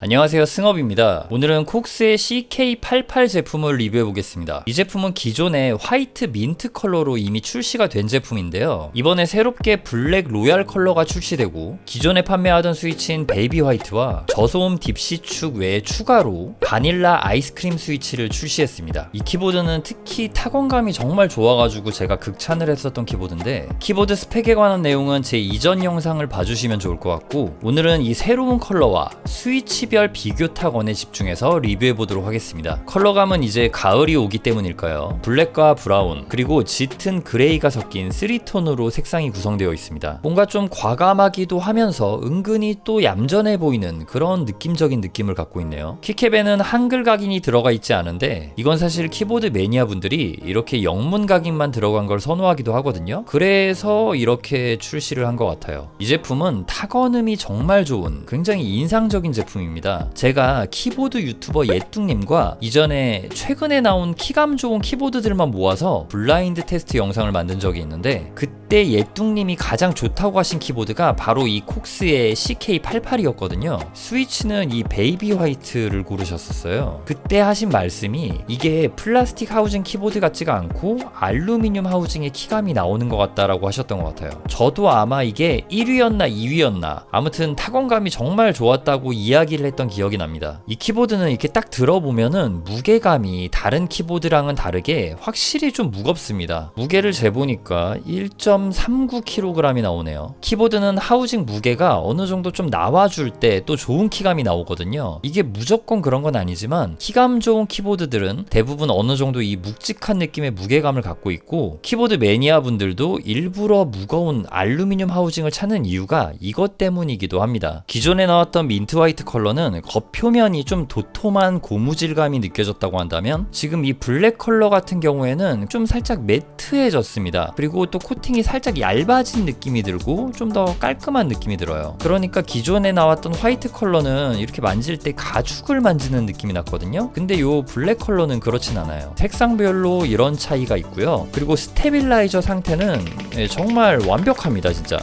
안녕하세요 승업입니다. 오늘은 콕스의 CK88 제품을 리뷰해 보겠습니다. 이 제품은 기존의 화이트 민트 컬러로 이미 출시가 된 제품인데요. 이번에 새롭게 블랙 로얄 컬러가 출시되고 기존에 판매하던 스위치인 베이비 화이트와 저소음 딥시축 외에 추가로 바닐라 아이스크림 스위치를 출시했습니다. 이 키보드는 특히 타건감이 정말 좋아가지고 제가 극찬을 했었던 키보드인데 키보드 스펙에 관한 내용은 제 이전 영상을 봐주시면 좋을 것 같고 오늘은 이 새로운 컬러와 스위치 별 비교 타건에 집중해서 리뷰해 보도록 하겠습니다. 컬러감은 이제 가을이 오기 때문일까요? 블랙과 브라운 그리고 짙은 그레이가 섞인 3톤으로 색상이 구성되어 있습니다. 뭔가 좀 과감하기도 하면서 은근히 또 얌전해 보이는 그런 느낌적인 느낌을 갖고 있네요. 키캡에는 한글 각인이 들어가 있지 않은데 이건 사실 키보드 매니아 분들이 이렇게 영문 각인만 들어간 걸 선호하기도 하거든요. 그래서 이렇게 출시를 한 것 같아요. 이 제품은 타건음이 정말 좋은 굉장히 인상적인 제품입니다. 제가 키보드 유튜버 예뚱님과 이전에 최근에 나온 키감 좋은 키보드들만 모아서 블라인드 테스트 영상을 만든 적이 있는데 그때 예뚱님이 가장 좋다고 하신 키보드가 바로 이 콕스의 CK88이었거든요. 스위치는 이 베이비 화이트를 고르셨었어요. 그때 하신 말씀이 이게 플라스틱 하우징 키보드 같지가 않고 알루미늄 하우징의 키감이 나오는 것 같다라고 하셨던 것 같아요. 저도 아마 이게 1위였나 2위였나 아무튼 타건감이 정말 좋았다고 이야기를 했던 기억이 납니다. 이 키보드는 이렇게 딱 들어보면은 무게감이 다른 키보드랑은 다르게 확실히 좀 무겁습니다. 무게를 재보니까 1.39kg이 나오네요. 키보드는 하우징 무게가 어느 정도 좀 나와줄 때 또 좋은 키감이 나오거든요. 이게 무조건 그런 건 아니지만 키감 좋은 키보드들은 대부분 어느 정도 이 묵직한 느낌의 무게감을 갖고 있고 키보드 매니아 분들도 일부러 무거운 알루미늄 하우징을 찾는 이유가 이것 때문이기도 합니다. 기존에 나왔던 민트 화이트 컬러는 겉표면이 좀 도톰한 고무질감이 느껴졌다고 한다면 지금 이 블랙 컬러 같은 경우에는 좀 살짝 매트해졌습니다. 그리고 또 코팅이 살짝 얇아진 느낌이 들고 좀 더 깔끔한 느낌이 들어요. 그러니까 기존에 나왔던 화이트 컬러는 이렇게 만질 때 가죽을 만지는 느낌이 났거든요. 근데 요 블랙 컬러는 그렇진 않아요. 색상별로 이런 차이가 있고요. 그리고 스테빌라이저 상태는 예, 정말 완벽합니다, 진짜.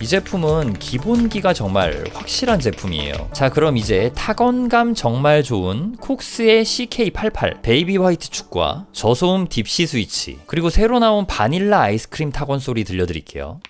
이 제품은 기본기가 정말 확실한 제품이에요. 자, 그럼 이제 타건감 정말 좋은 콕스의 CK88 베이비 화이트 축과 저소음 딥시 스위치 그리고 새로 나온 바닐라 아이스크림 타건 소리 들려드릴게요.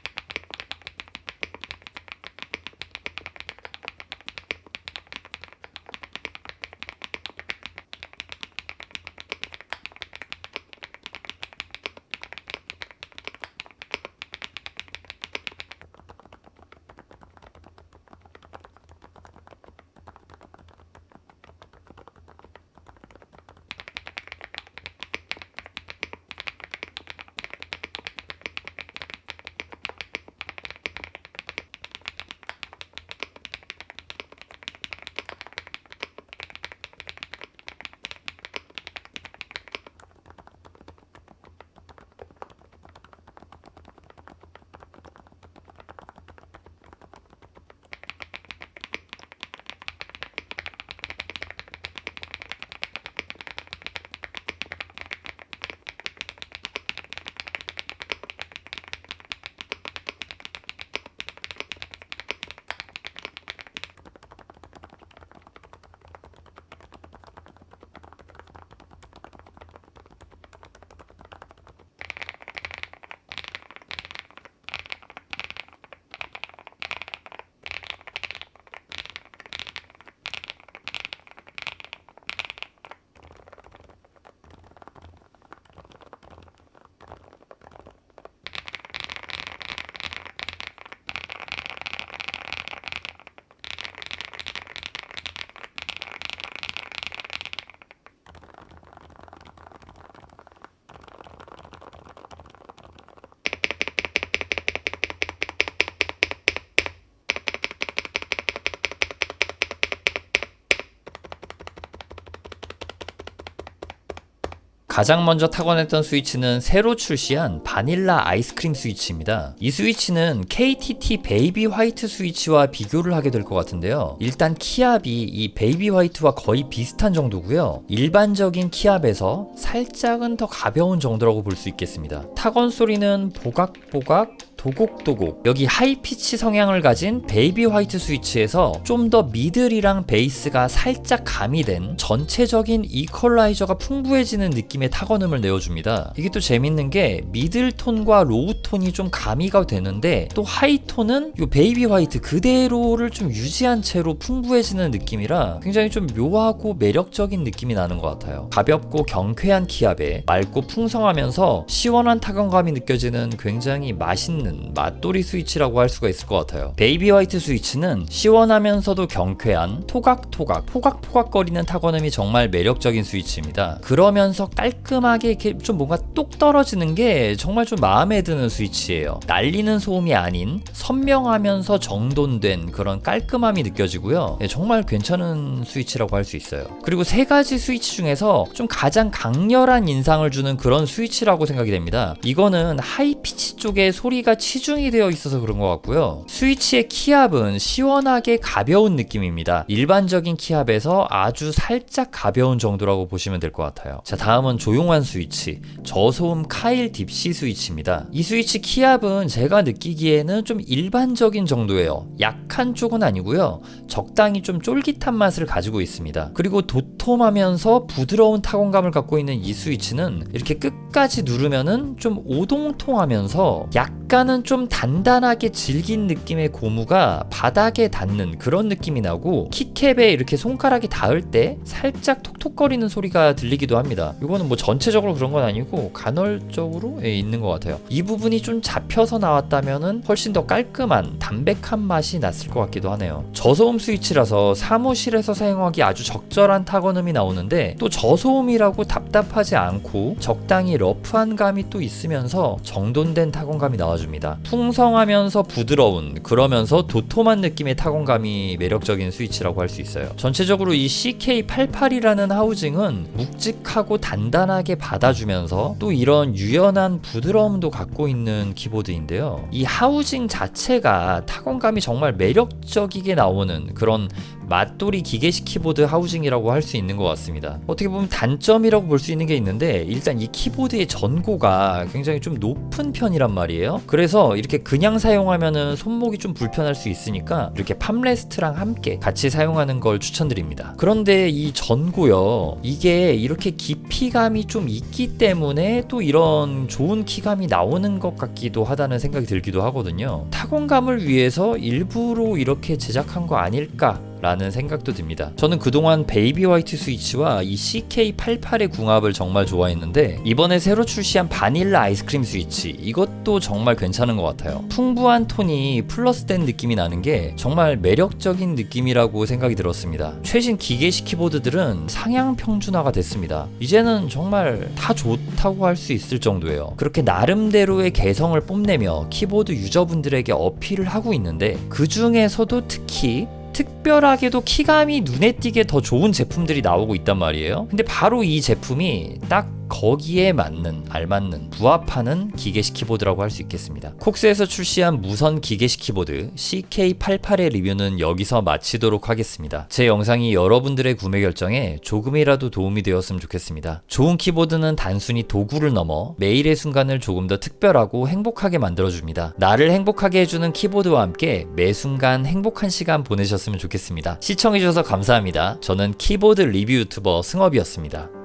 가장 먼저 타건했던 스위치는 새로 출시한 바닐라 아이스크림 스위치입니다. 이 스위치는 KTT 베이비 화이트 스위치와 비교를 하게 될 것 같은데요. 일단 키압이 이 베이비 화이트와 거의 비슷한 정도고요. 일반적인 키압에서 살짝은 더 가벼운 정도라고 볼 수 있겠습니다. 타건 소리는 보각보각 도곡도곡 여기 하이피치 성향을 가진 베이비 화이트 스위치에서 좀 더 미들이랑 베이스가 살짝 가미된 전체적인 이퀄라이저가 풍부해지는 느낌의 타건음을 내어줍니다. 이게 또 재밌는 게 미들 톤과 로우 톤이 좀 가미가 되는데 또 하이 톤은 이 베이비 화이트 그대로를 좀 유지한 채로 풍부해지는 느낌이라 굉장히 좀 묘하고 매력적인 느낌이 나는 것 같아요. 가볍고 경쾌한 키압에 맑고 풍성하면서 시원한 타건감이 느껴지는 굉장히 맛있는 맛돌이 스위치라고 할 수가 있을 것 같아요. 베이비 화이트 스위치는 시원하면서도 경쾌한 토각토각 포각포각거리는 타건음이 정말 매력적인 스위치입니다. 그러면서 깔끔하게 이렇게 좀 뭔가 똑 떨어지는 게 정말 좀 마음에 드는 스위치예요. 날리는 소음이 아닌 선명하면서 정돈된 그런 깔끔함이 느껴지고요. 예, 정말 괜찮은 스위치라고 할 수 있어요. 그리고 세 가지 스위치 중에서 좀 가장 강렬한 인상을 주는 그런 스위치라고 생각이 됩니다. 이거는 하이피치 쪽에 소리가 치중이 되어 있어서 그런 것 같고요. 스위치의 키압은 시원하게 가벼운 느낌입니다. 일반적인 키압에서 아주 살짝 가벼운 정도라고 보시면 될 것 같아요. 자, 다음은 조용한 스위치. 저소음 카일 딥시 스위치입니다. 이 스위치 키압은 제가 느끼기에는 좀 일반적인 정도예요. 약한 쪽은 아니고요. 적당히 좀 쫄깃한 맛을 가지고 있습니다. 그리고 도톰하면서 부드러운 타건감을 갖고 있는 이 스위치는 이렇게 끝까지 누르면은 좀 오동통하면서 약간 은 좀 단단하게 질긴 느낌의 고무가 바닥에 닿는 그런 느낌이 나고 키캡에 이렇게 손가락이 닿을 때 살짝 톡톡거리는 소리가 들리기도 합니다. 이거는 뭐 전체적으로 그런 건 아니고 간헐적으로 예, 있는 것 같아요. 이 부분이 좀 잡혀서 나왔다면은 훨씬 더 깔끔한 담백한 맛이 났을 것 같기도 하네요. 저소음 스위치라서 사무실에서 사용하기 아주 적절한 타건음이 나오는데 또 저소음이라고 답답하지 않고 적당히 러프한 감이 또 있으면서 정돈된 타건감이 나와줍니다. 풍성하면서 부드러운 그러면서 도톰한 느낌의 타건감이 매력적인 스위치라고 할 수 있어요. 전체적으로 이 CK88이라는 하우징은 묵직하고 단단하게 받아주면서 또 이런 유연한 부드러움도 갖고 있는 키보드인데요. 이 하우징 자체가 타건감이 정말 매력적이게 나오는 그런 맛돌이 기계식 키보드 하우징이라고 할 수 있는 것 같습니다. 어떻게 보면 단점이라고 볼 수 있는 게 있는데 일단 이 키보드의 전고가 굉장히 좀 높은 편이란 말이에요. 그래서 이렇게 그냥 사용하면은 손목이 좀 불편할 수 있으니까 이렇게 팜레스트랑 함께 같이 사용하는 걸 추천드립니다. 그런데 이 전고요, 이게 이렇게 깊이감이 좀 있기 때문에 또 이런 좋은 키감이 나오는 것 같기도 하다는 생각이 들기도 하거든요. 타건감을 위해서 일부러 이렇게 제작한 거 아닐까? 라는 생각도 듭니다. 저는 그동안 베이비 화이트 스위치와 이 CK88의 궁합을 정말 좋아했는데 이번에 새로 출시한 바닐라 아이스크림 스위치 이것도 정말 괜찮은 것 같아요. 풍부한 톤이 플러스된 느낌이 나는 게 정말 매력적인 느낌이라고 생각이 들었습니다. 최신 기계식 키보드들은 상향 평준화가 됐습니다. 이제는 정말 다 좋다고 할 수 있을 정도예요. 그렇게 나름대로의 개성을 뽐내며 키보드 유저분들에게 어필을 하고 있는데 그 중에서도 특히 특별하게도 키감이 눈에 띄게 더 좋은 제품들이 나오고 있단 말이에요. 근데 바로 이 제품이 딱 거기에 맞는 알맞는 부합하는 기계식 키보드라고 할 수 있겠습니다. 콕스에서 출시한 무선 기계식 키보드 CK88의 리뷰는 여기서 마치도록 하겠습니다. 제 영상이 여러분들의 구매 결정에 조금이라도 도움이 되었으면 좋겠습니다. 좋은 키보드는 단순히 도구를 넘어 매일의 순간을 조금 더 특별하고 행복하게 만들어줍니다. 나를 행복하게 해주는 키보드와 함께 매 순간 행복한 시간 보내셨으면 좋겠습니다. 시청해주셔서 감사합니다. 저는 키보드 리뷰 유튜버 승업이었습니다.